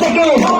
Vamos, Pedro!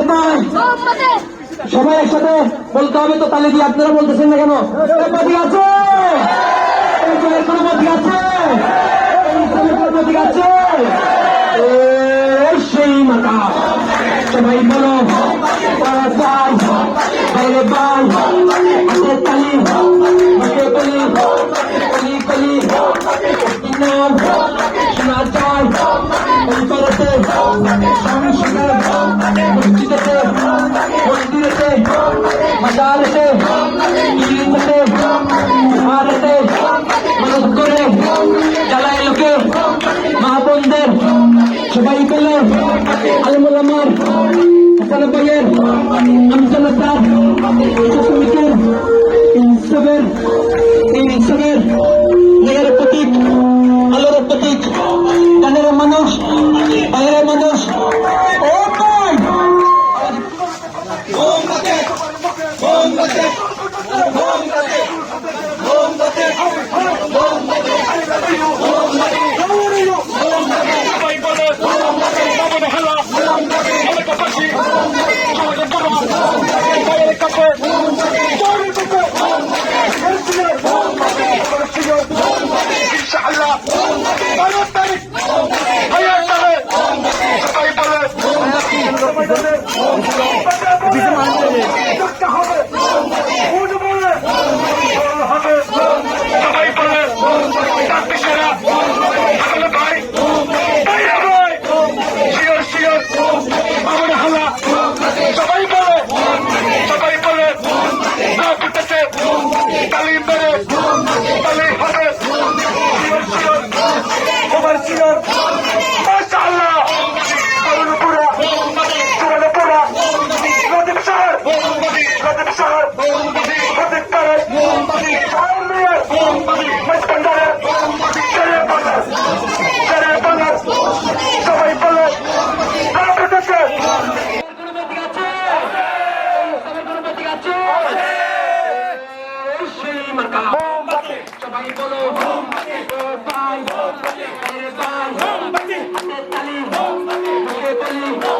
আপনার সবাই একসাথে বলতে হবে তো তালে দিয়ে আপনারা বলতেছেন না কেন? প্রতীক আছে! কোনো প্রতীক সেই মাতা সবাই বলো পারাসাই বাইরে বাই হাতে তালি হাতে তালি তালি তালি। ভারতে করে চালায় লোকে মাহবন্ধের সবাই পেলে আলমুল আমার হাসানবাইয়ের আমজনতার সমিতির এই উৎসবের এই উৎসবের Go!